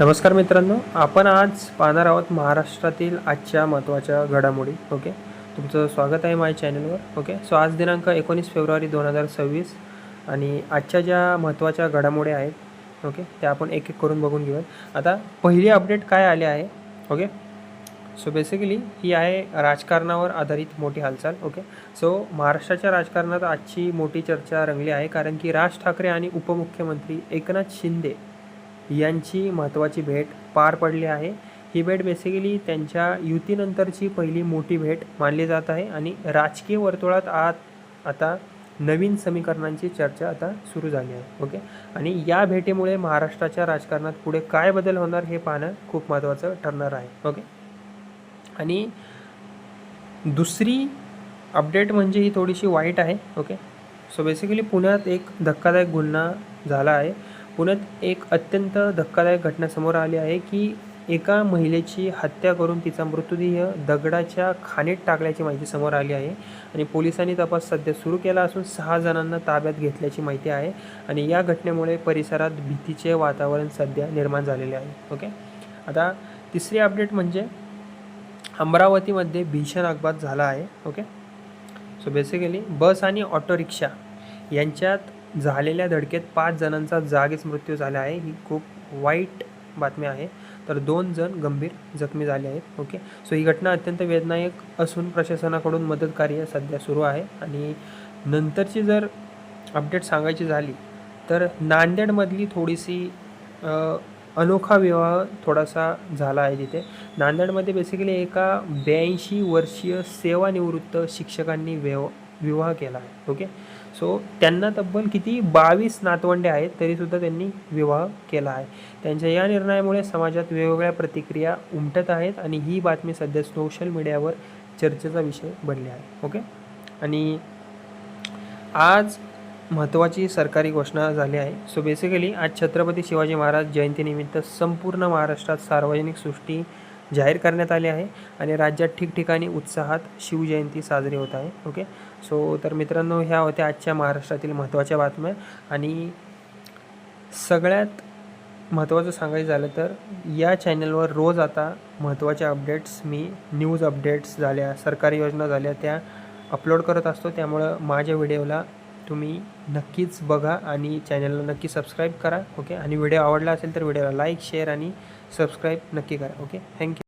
नमस्कार मित्रांनो आपण आज पाहणार आहोत महाराष्ट्रातील आजच्या महत्त्वाच्या घडामोडी ओके? तुमचं स्वागत आहे माझ्या चॅनलवर ओके? सो आज दिनांक एकोणीस फेब्रुवारी दोन हजार सव्वीस आणि आजच्या ज्या महत्त्वाच्या घडामोडी आहेत ओके? त्या आपण एक एक करून बघून घेऊयात. आता पहिली अपडेट काय आले आहे ओके? सो बेसिकली ही आहे राजकारणावर आधारित मोठी हालचाल ओके? सो महाराष्ट्राच्या राजकारणात आजची मोठी चर्चा रंगली आहे कारण की राज ठाकरे आणि उपमुख्यमंत्री एकनाथ शिंदे यांची महत्त्वाची भेट पार पडली आहे. ही भेट बेसिकली त्यांच्या युतीनंतरची पहिली मोठी भेट मानली जात आहे आणि राजकीय वर्तुळात आत आता नवीन समीकरणांची चर्चा आता सुरू झाली आहे. ओके? आणि या भेटीमुळे महाराष्ट्राच्या राजकारणात पुढे काय बदल होणार हे पाहणं खूप महत्त्वाचं ठरणार आहे. ओके? आणि दुसरी अपडेट म्हणजे ही थोडीशी वाईट आहे. ओके? सो बेसिकली पुण्यात एक धक्कादायक गुन्हा झाला आहे. पुण्यात एक अत्यंत धक्कादायक घटना समोर आली आहे की एका महिलेची हत्या करून तिचा मृतदेह दगडाच्या खाणीत टाकल्याची माहिती समोर आली आहे. आणि पोलिसांनी तपास सध्या सुरू केला असून सहा जणांना ताब्यात घेतल्याची माहिती आहे. आणि या घटनेमुळे परिसरात भीतीचे वातावरण सध्या निर्माण झालेले आहे. ओके? आता तिसरी अपडेट म्हणजे अमरावतीमध्ये भीषण अपघात झाला आहे. ओके? सो बेसिकली बस आणि ऑटो रिक्षा यांच्यात झालेल्या धडकेत पाच जणांचा जागीच मृत्यू झाला आहे. ही खूप वाईट बातमी आहे. तर दोन जण गंभीर जखमी झाले आहेत. ओके? सो ही घटना अत्यंत वेदनायक असून प्रशासनाकडून मदत कार्य सध्या सुरू आहे. आणि नंतरची जर अपडेट सांगायची झाली तर नांदेडमधली थोडीशी अनोखा विवाह थोडासा झाला आहे तिथे. नांदेडमध्ये बेसिकली एका ब्याऐंशी वर्षीय सेवानिवृत्त शिक्षकांनी व्यव विवाह केला. आहे ओके सो त्यांना तब्बल किती? बावीस नातवंडे आहेत तरीसुद्धा त्यांनी विवाह केला आहे. त्यांच्या या निर्णयामुळे समाजात वेगवेगळ्या प्रतिक्रिया उमटत आहेत आणि ही बातमी सध्या सोशल मीडियावर चर्चेचा विषय बनले आहे. ओके आणि आज महत्त्वाची सरकारी घोषणा झाली आहे. सो बेसिकली आज छत्रपती शिवाजी महाराज जयंतीनिमित्त संपूर्ण महाराष्ट्रात सार्वजनिक सृष्टी जाहीर करण्यात आले आहे आणि राज्यात ठिकठिकाणी उत्साहात शिवजयंती साजरी होत आहे. ओके सो तर मित्रांनो ह्या होत्या आजच्या महाराष्ट्रातील महत्त्वाच्या बातम्या. आणि सगळ्यात महत्त्वाचं सांगायचं झालं तर या चॅनलवर रोज आता महत्त्वाच्या अपडेट्स मी न्यूज अपडेट्स झाल्या सरकारी योजना झाल्या त्या अपलोड करत असतो. त्यामुळं माझ्या व्हिडिओला तुम्ही नक्कीच बघा आणि चॅनलला नक्की सबस्क्राईब करा ओके आणि व्हिडिओ आवडला असेल तर व्हिडिओला लाईक शेअर आणि सबस्क्राईब नक्की करा ओके थँक्यू